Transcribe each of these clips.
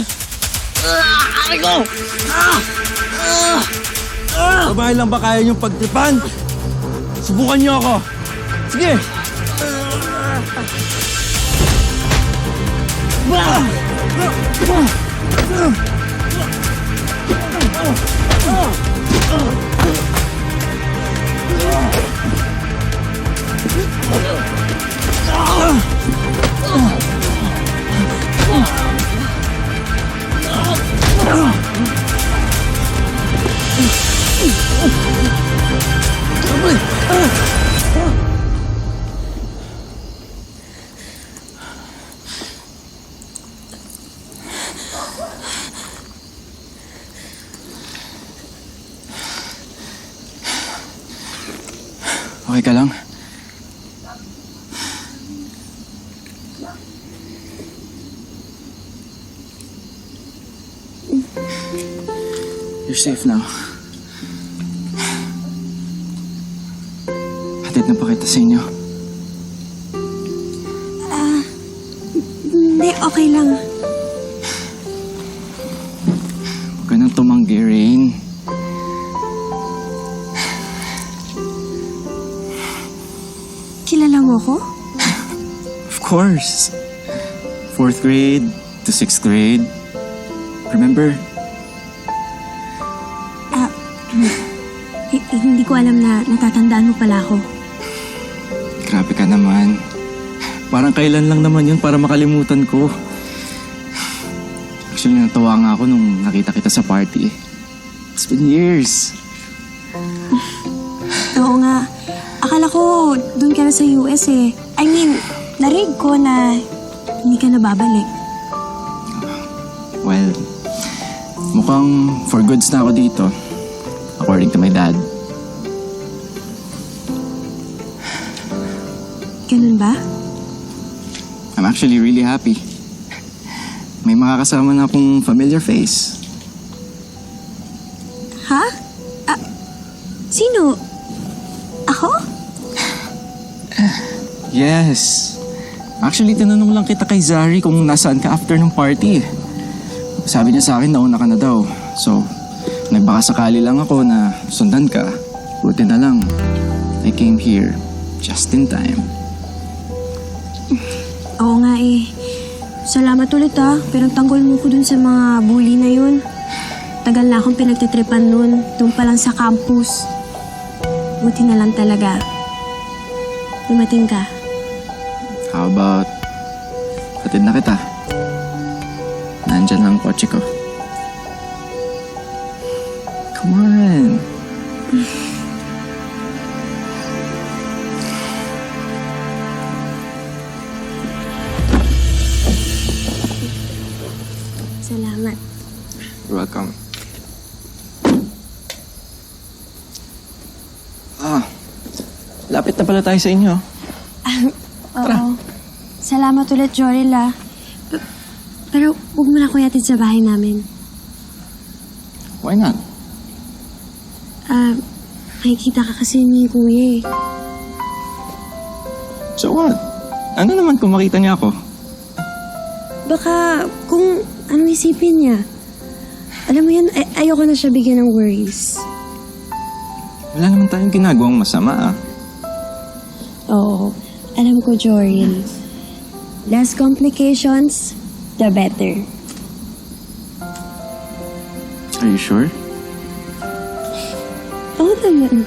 Aray ko! Babae lang ba kaya niyong pagtipan? Subukan niyo ako. Sige! Okay ka lang? You're safe now. Hatid na pa kita sa inyo. Hindi, okay lang. Huwag ka nang tumanggi, Rain. Kilala mo ko? Of course. Fourth grade to sixth grade. Remember? H- hindi ko alam na natatandaan mo pala ako. Grabe ka naman. Parang kailan lang naman yun para makalimutan ko. Actually, natawa nga ako nung nakita kita sa party. It's been years. Oo nga. Akala ko doon ka na sa US eh. I mean, narig ko na hindi ka na babalik. Well, mukhang for goods na ako dito. According to my dad. Ganun ba? I'm actually really happy. May makakasama na akong familiar face. Ha? Ah, sino? Ako? Yes. Actually, tinanong lang kita kay Zari kung nasaan ka after ng party. Sabi niya sa akin, nauna ka na daw. So, nagbaka sakali lang ako na sundan ka. Buti na lang. I came here just in time. Oo nga eh. Salamat ulit ah. Pero tanggol mo ko dun sa mga bully na yun. Tagal na akong pinagtitripan nun. Doon pa lang sa campus. Buti na lang talaga. Dumating ka. How about, hatid na kita. Nandyan lang ang kotse ko. Come on. Lapit na pala tayo sa inyo. Oo. Salamat ulit, Joril ah. P- Pero huwag mo na ako yatid sa bahay namin. Why not? Ah, makikita ka kasi ni Kuya eh. So what? Ano naman kung makita niya ako? Baka kung anong isipin niya. Alam mo yan, ay- ayoko na siya bigyan ng worries. Wala naman tayong ginagawang masama ah. Oo. Alam ko, Joril. Less complications, the better. Are you sure? Oo naman.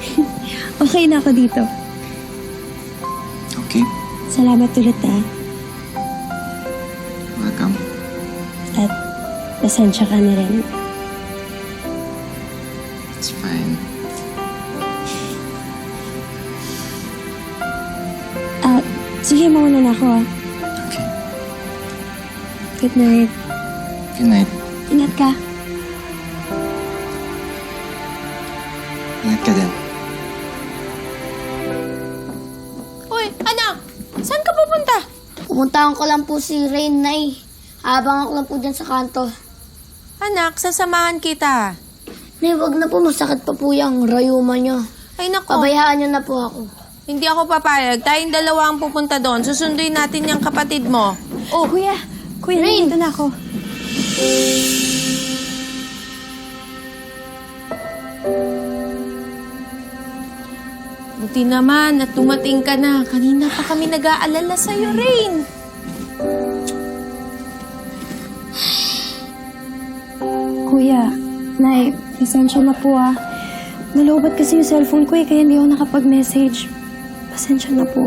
okay na ako dito. Okay. Salamat ulit ah. Welcome. At pasensya ka na rin. Sige, mauna na ako ah. Okay. Good night. Good night. Ingat ka. Ingat ka din. Uy, anak! Saan ka pupunta? Pumuntahan ko lang po si Rain, Nay. Habang ako lang po dyan sa kanto. Anak, sasamahan kita. Nay, wag na po. Masakit pa po yung rayuma niyo. Ay nako, Pabayaan niyo na po ako. Hindi ako papayag. Tayong dalawa ang pupunta doon. Susunduin natin yung kapatid mo. Oh, kuya. Kuya, Rain. nandito na ako. Buti naman at dumating ka na. Kanina pa kami nag-aalala sa'yo, Rain. Kuya, Nay, pasensya na po ah. Nalobat kasi yung cellphone ko eh, kaya hindi ako nakapag-message. Pasensya na po.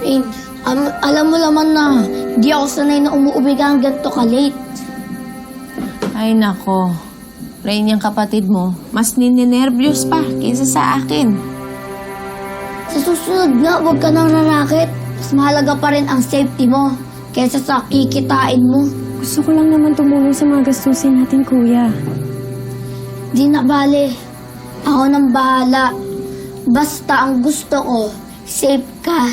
Rain, am- alam mo naman na di ako sanay na umuubig ang ganito ka-late. Ay, nako. Rain, yung kapatid mo, mas nininervyos pa kaysa sa akin. Sa susunod nga, huwag ka nang nanakit. Mas mahalaga pa rin ang safety mo kaysa sa kikitain mo. Gusto ko lang naman tumulong sa mga gastusin natin, kuya. Di na bale. Ako nang bahala. Basta ang gusto ko, safe ka.